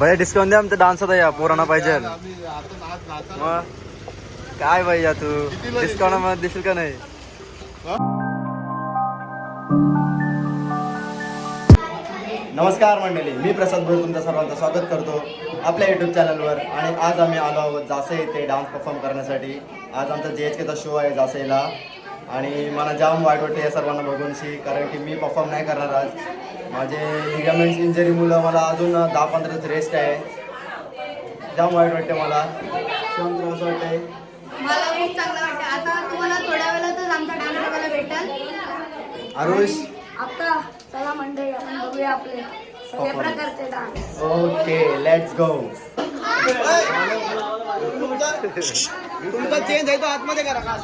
भैया डिस्काउंट द्या आमचा डान्स होता या पोरांना पाहिजे. मग? काय भैया तू? डिस्काउंटमध्ये दिसेल का नाही? नमस्कार मंडळी मी प्रसाद भोर तुमच्या सर्वांचं स्वागत करतो आपल्या युट्यूब चॅनलवर आणि आज आम्ही आलो आहोत जासे येथे डान्स परफॉर्म करण्यासाठी. आज आमचा जे एच केचा शो आहे जासेला आणि मला जाम वाईट वाटते या सर्वांना बघूनशी कारण की मी परफॉर्म नाही करणार आज. माझे लिगामेंट्स इंजरीमुळं मला अजून दहा पंधरा दिवस रेस्ट आहे. जाम वाईट वाटते मला. तुला असं वाटतंय. मला खूप चांगलं वाटतं आता तुम्हाला थोड्या वेळातच आमचा डान्स बघायला भेटेल. आरुष आता चला मंडळी आपण बघूया आपले सगळे प्रकारचे डान्स ओके लेट्स गो तुमचा चेंज आहे तो आतमध्ये करा. का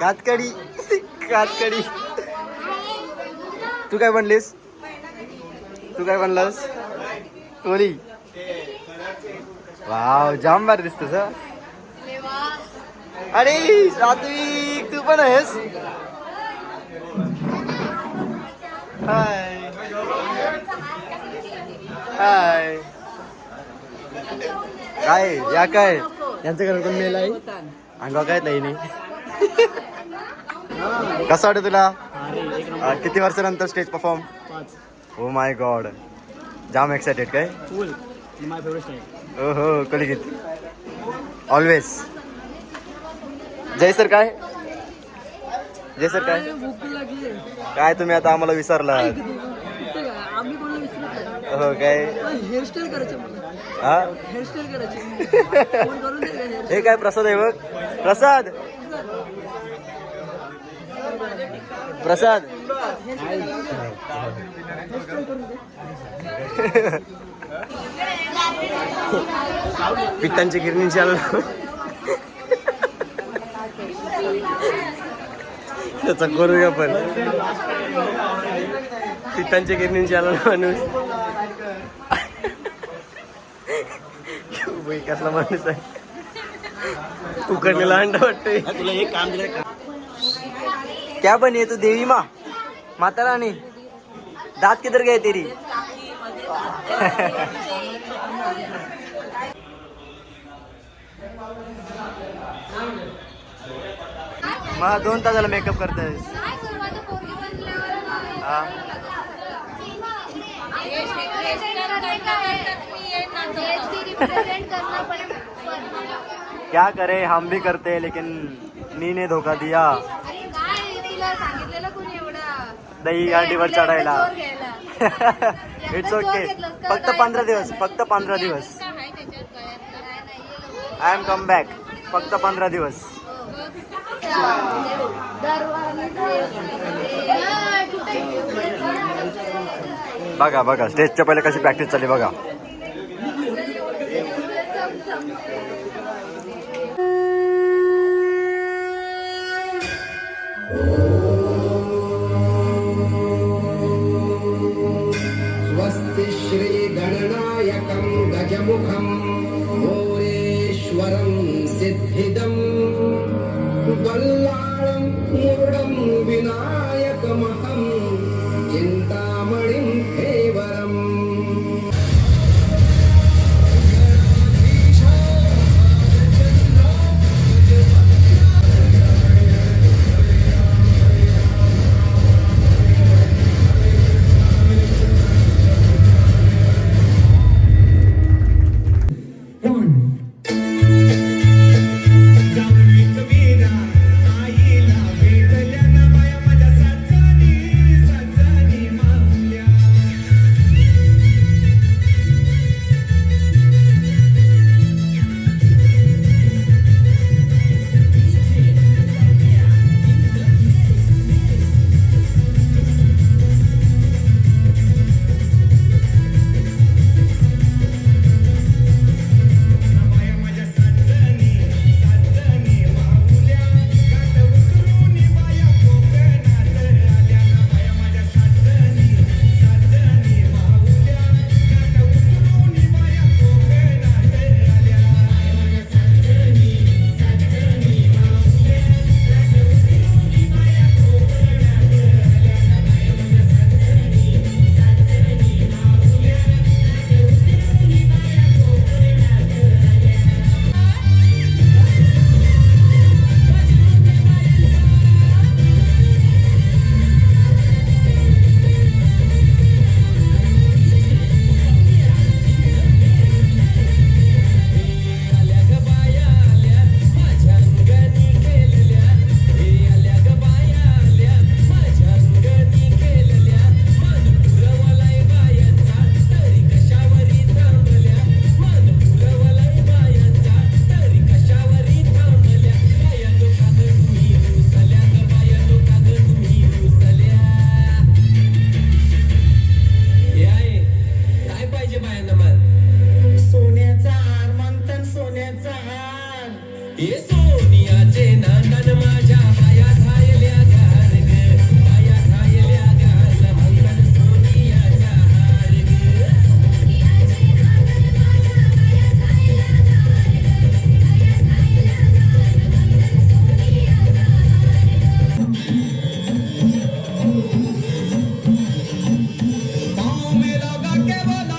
कातकडी कातकडी. तू काय बनलीस? तू काय बनलास? टोली वाव जाम भारी दिसत अरे सात्विक तू पण आहेस? हाय. हाय. काय या काय? यांचं घर कोण मेल आहे अंगा काय नाही. कसं वाटतं तुला? अं, किती वर्षानंतर स्टेज परफॉर्म हो माय गॉड जाम एक्सायटेड काय? हो हो कलिगित. ऑलवेज जय सर काय? जय सर काय काय तुम्ही आता आम्हाला विसरला? आम्ही कोणाला विसरत हो काय? हेअरस्टाईल करायचं मला. हा? हेअरस्टाईल करायची करून हे काय प्रसाद आहे बघ. प्रसाद! प्रसाद. पित्तांची गिरणी चालू. त्याचा करूया पण. पित्तांची गिरणी चालू माणूस. कसला माणूस आहे. उकडलेला अंडा वाटतोय. तुला एक काम दिलं का क्या बनी तू देवी माँ? माता रानी। दांत किधर गए तेरी? मला दोन तासाला मेकअप करता क्या करे हम भी करते लेकिन नी ने धोखा दिया। दही अंडीवर चढायला. इट्स ओके फक्त पंधरा दिवस फक्त पंधरा दिवस. आय एम कम बॅक फक्त पंधरा दिवस. बघा बघा स्टेजच्या पहिले कशी प्रॅक्टिस चालली बघा. स्वस्ति வல்லாளம் மூடம் விநாயகமகம் ಜಿಂದಾಬಾದ್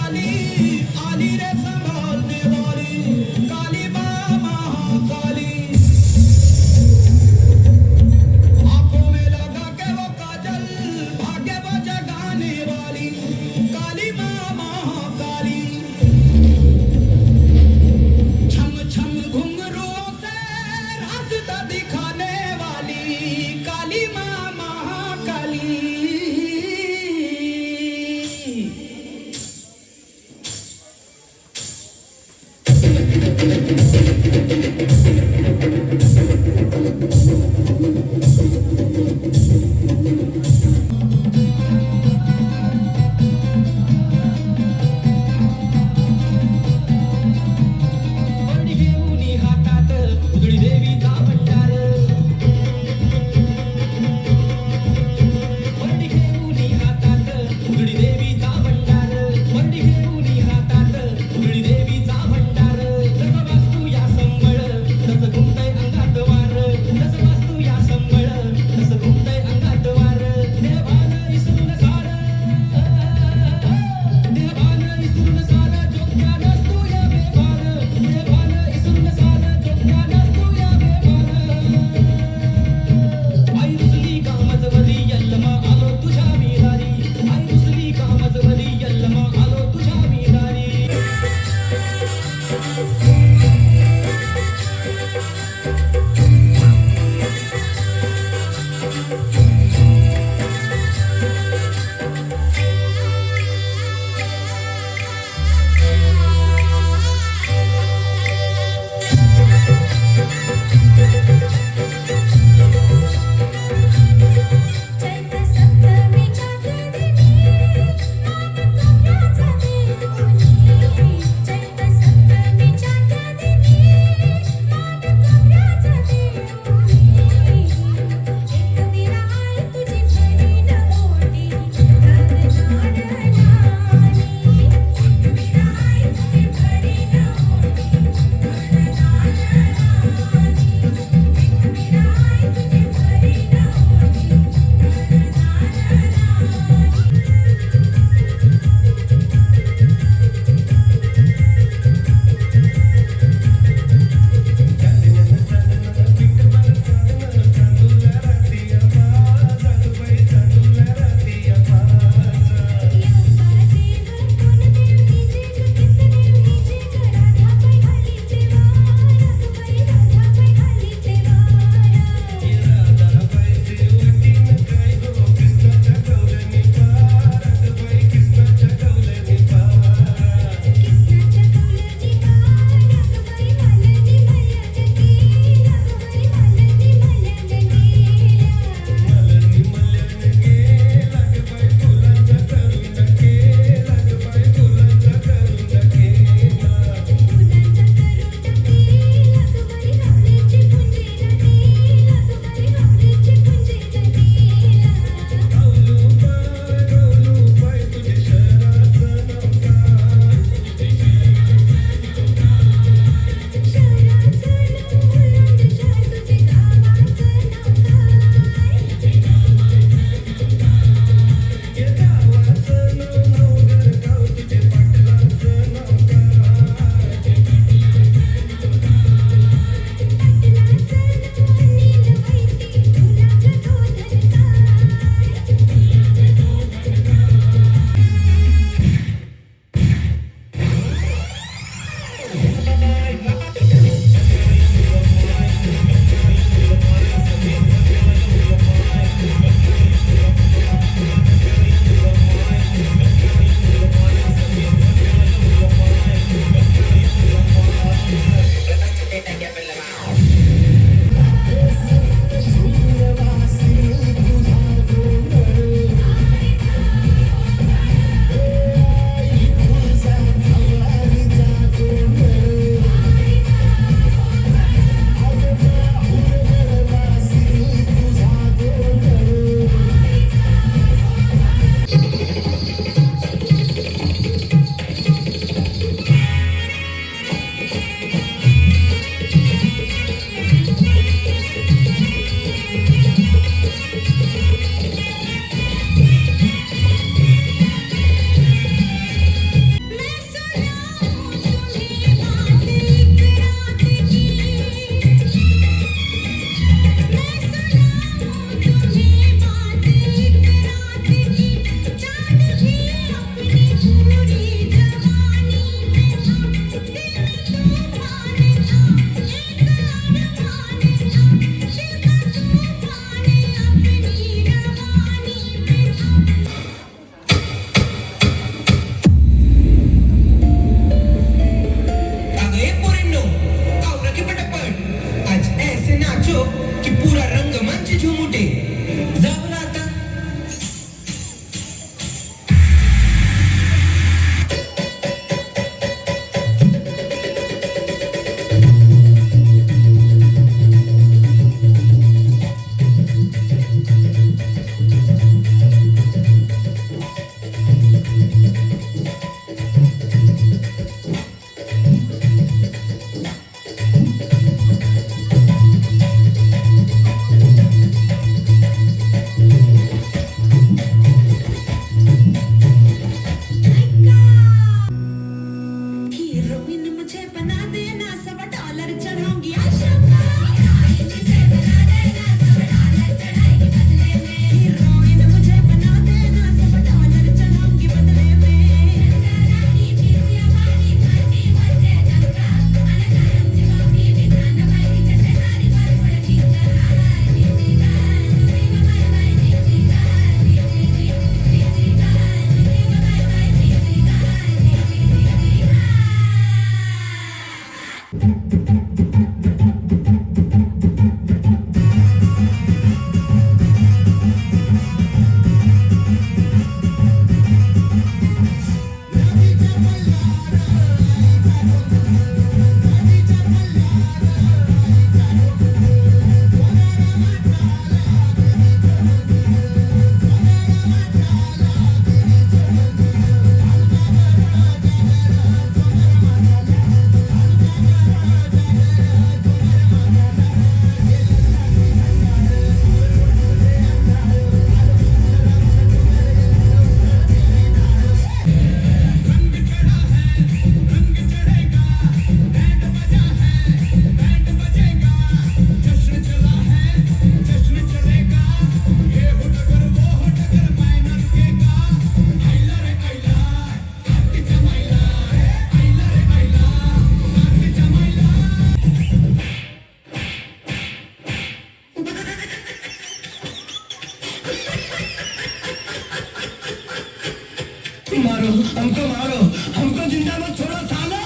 मारो हमको मारो। हमको जिंदा मत छोड़ो सालो।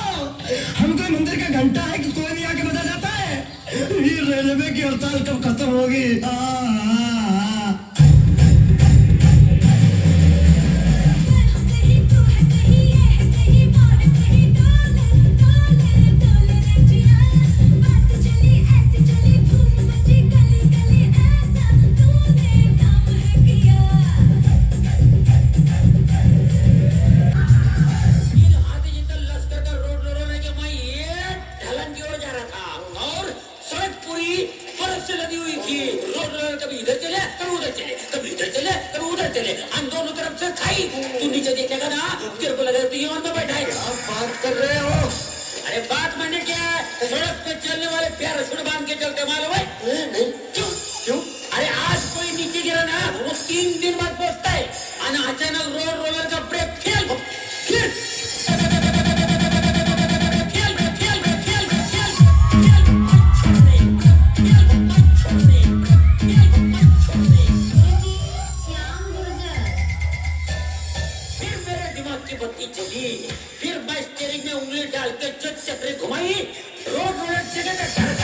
हमको मंदिर का घंटा है कि कोई नहीं आके बजा जाता है? ये रेलवे की हड़ताल कब खत्म होगी? करते मालूम है नहीं क्यों? क्यों? अरे आज कोई नीचे गिरा ना वो तीन दिन बाद पहुँचता है और अचानक रोड रोलर का ब्रेक फेल फिर फिर बस स्टेरिंग में उंगली डाल के चट चक्री घुमाई। रोड रोलर जगह का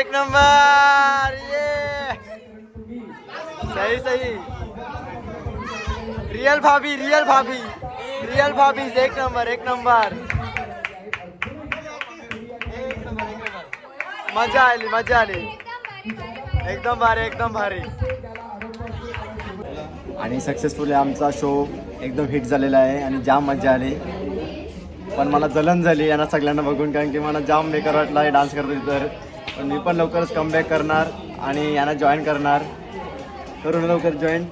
एक नंबर ये सही सही. रियल भाभी रियल भाभी. रियल भाभी एक नंबर एक नंबर. मजा आली मजा आली. एकदम भारी एकदम भारी. आणि सक्सेसफुली आमचा शो एकदम हिट झालेला आहे आणि जाम मजा आली. पण मला जलन झाली यांना सगळ्यांना बघून कारण की मला जाम बेकार वाटला डान्स करतो तर पण मी पण लवकरच कमबॅक करणार आणि यांना जॉईन करणार. करू ना लवकर जॉईन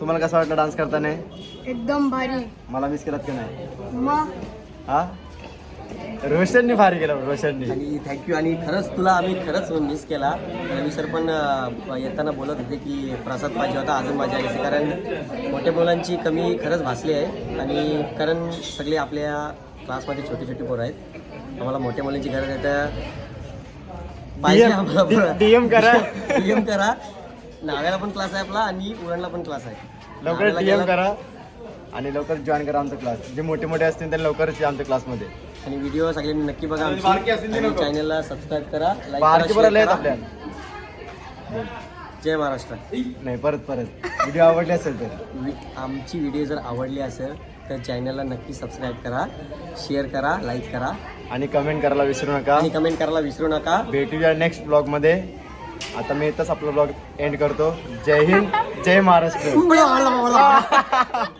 तुम्हाला कसं वाटलं डान्स करताना? एकदम भारी. मला मिस केलात की नाही? मग? हा? रोशननी भारी केलं रोशननी. आणि थँक्यू आणि खरंच तुला आम्ही खरंच मिस केला. रवी सर पण अं, येताना बोलत होते की प्रसाद पाहिजे होता अजून मजा यायची कारण मोठ्या मुलांची कमी खरंच भासली आहे. आणि कारण सगळे आपल्या क्लासमध्ये छोटी छोटी पोरं आहेत. आम्हाला मोठ्या मुलांची गरज आहे. तर पाहिजे DM करा. डीएम करा. नाव्याला पण क्लास आहे आपला आणि उरणला पण क्लास आहे. लवकर डीएम करा. आणि लवकर जॉईन करा आमचा क्लास जे मोठे मोठे असतील त्यांना लवकरच आमच्या क्लासमध्ये आणि व्हिडिओ सगळ्यांनी नक्की बघा नको. चॅनलला सबस्क्राईब करा बारकी करा, जय महाराष्ट्र. नाही परत परत. व्हिडिओ आवडले असेल तर. आमची व्हिडिओ जर आवडली असेल तर चॅनलला नक्की सबस्क्राईब करा शेअर करा लाईक करा. आणि कमेंट करायला विसरू नका. आणि कमेंट करायला विसरू नका. भेटूया नेक्स्ट ब्लॉगमध्ये आता मी इथंच आपला ब्लॉग एंड करतो. जय हिंद जय महाराष्ट्र.